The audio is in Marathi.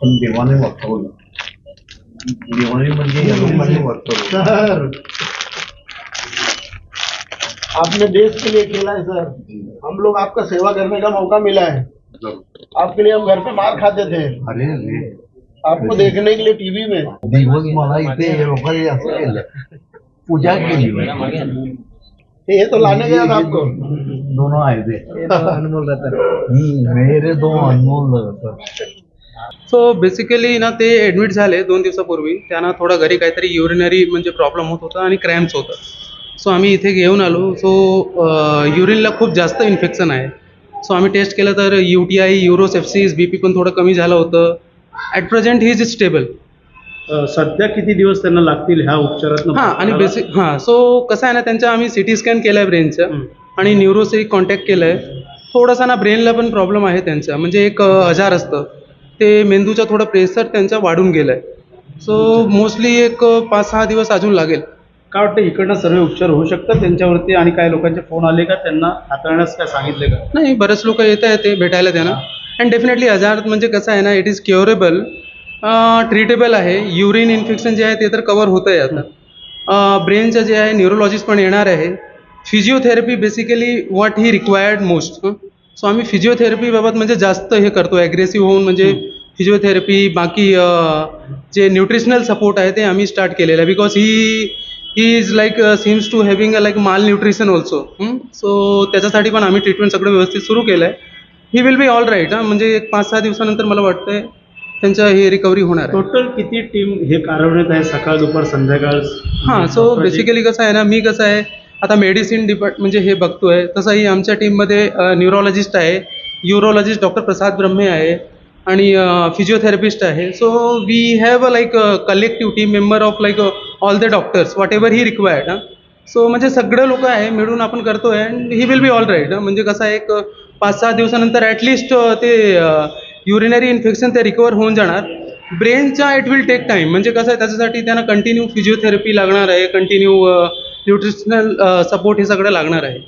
पण देवाने वाचवलं. देवाने म्हणजे सर. आपने देश के लिए खेला है सर. हम लोग आपका सेवा करने का मौका मिला है. आपके लिए हम घर पे मार खाते थे. अरे अरे. आपको देखने के लिए टीवी में. दिवस मला इथे पूजा केली ये तो लाने गया था आपको. दोनों आए थे. अनमोल हम्म, मेरे दो अनमोल. सो बेसिकली ना ते ॲडमिट झाले दोन दिवसापूर्वी. त्यांना थोडं घरी काहीतरी युरिनरी म्हणजे प्रॉब्लेम होत होता आणि क्रॅम्प्स होतं. सो आम्ही इथे घेऊन आलो. सो युरिनला खूप जास्त इन्फेक्शन आहे. सो आम्ही टेस्ट केलं तर U T I urosepsis B P पण थोडं कमी झालं होतं. At present he is stable सध्या किती दिवस त्यांना लागतील ह्या उपचारात हां आणि बेसिक हां सो कसं आहे ना त्यांचं आम्ही सी टी स्कॅन केलं आहे ब्रेनचं आणि न्यूरोशी कॉन्टॅक्ट केलं आहे थोडासा ना ब्रेनला पण प्रॉब्लेम आहे त्यांचा. म्हणजे एक आजार असतं. ते मेंदूचा थोडं प्रेशर त्यांचा वाढून गेलं आहे सो मोस्टली एक पाच सहा दिवस अजून लागेल. काय वाटतं इकडनं सर्व उपचार होऊ शकतात त्यांच्यावरती आणि काही लोकांचे फोन आले का? त्यांना हाताळण्यास काय सांगितले का? नाही बरेच लोक येत आहेत ते भेटायला त्यांना. अँड डेफिनेटली आजार म्हणजे कसं आहे ना इट इज क्युरेबल ट्रीटेबल आहे. युरिन इन्फेक्शन जे आहे ते तर कवर होतं आहे आता ब्रेनचं जे आहे न्यूरोलॉजिस्ट पण येणार आहे. Physiotherapy basically what he required most so आम्ही फिजिओथेरपीबाबत म्हणजे जास्त हे करतो ॲग्रेसिव्ह होऊन म्हणजे फिजिओथेरपी बाकी जे न्यूट्रिशनल सपोर्ट आहे ते आम्ही स्टार्ट केलेलं आहे. Because he he is like seems to having a like malnutrition also so त्याच्यासाठी पण आम्ही ट्रीटमेंट सगळं व्यवस्थित सुरू केलं आहे he will be all right हां. म्हणजे एक पाच सहा दिवसानंतर मला वाटतंय त्यांचं हे रिकव्हरी होणार आहे. टोटल किती टीम हे कार्यान्वित आहे? सकाळ दुपार संध्याकाळ? हां सो बेसिकली कसं आहे ना मी कसं आहे आता मेडिसिन डिपार्ट म्हणजे हे बघतोय तसंही आमच्या टीममध्ये न्यूरोलॉजिस्ट आहे युरोलॉजिस्ट डॉक्टर प्रसाद ब्रह्मे आहे आणि फिजिओथेरपिस्ट आहे. So we have a like collective team member of like all the doctors whatever he required हां सो म्हणजे सगळे लोक आहे मिळून आपण करतोय and he will be all right म्हणजे कसं आहे एक पाच सहा दिवसानंतर ॲटलिस्ट ते युरिनरी इन्फेक्शन ते रिकवर होऊन जाणार. ब्रेनच्या इट विल टेक टाईम म्हणजे कसं आहे त्याच्यासाठी त्यांना कंटिन्यू फिजिओथेरपी लागणार आहे कंटिन्यू न्यूट्रिशनल सपोर्ट हे सगळं लागणार आहे.